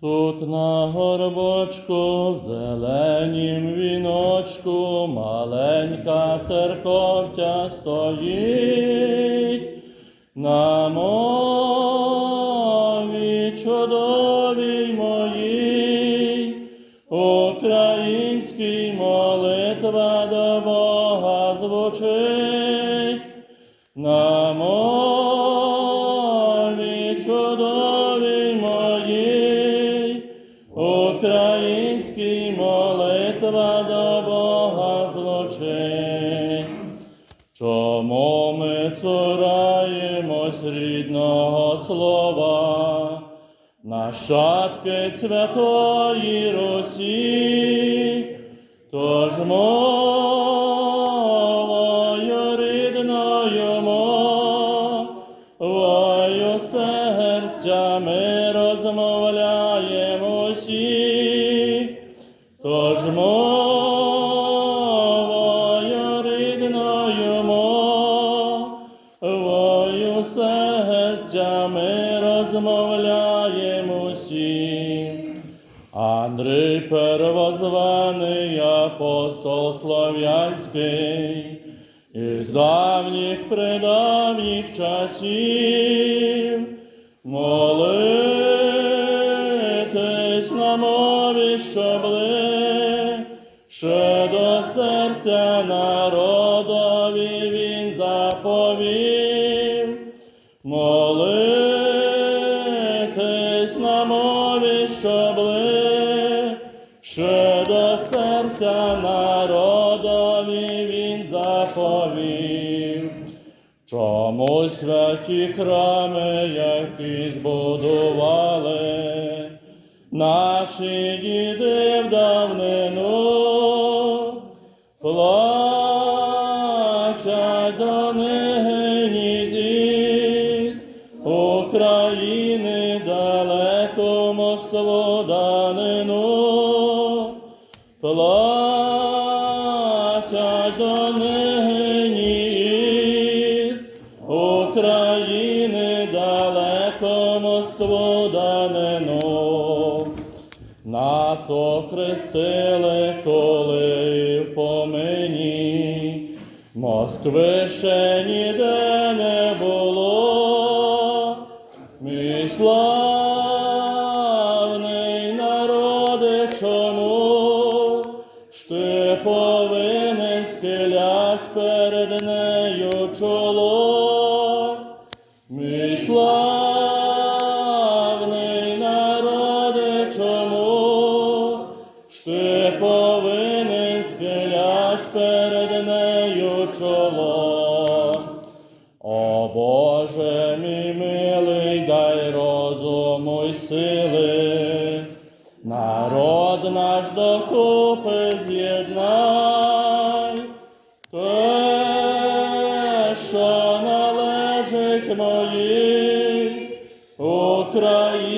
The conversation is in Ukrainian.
Тут на горбочку в зеленім віночку маленька церковця стоїть на мові чудовій моїй, українській молитва до Бога звучить. На молитва до Бога злочин. Чому ми цураємось рідного слова, нащадки святої Росії, тож тож мовою рідною мовою серцями розмовляємо всі. Андрій первозваний апостол Слов'янський, із давніх придавніх часів молитись на мові, що ближче до серця народові він заповів. Молитись на мові, що ближче до серця народові він заповів. Чому святі храми, які збудували наші діди в давнину, плачуть до нині України далеко Москву данину, плачуть до нині Москву. Нас охрестили, коли в помині, Москви ще ніде не було. Мій славний народи, чому ж ти повинен схилять перед нею перед нею чоло. О Боже мій милий, дай розуму й сили, народ наш докупи з'єднай, те, що належить моїй Україні.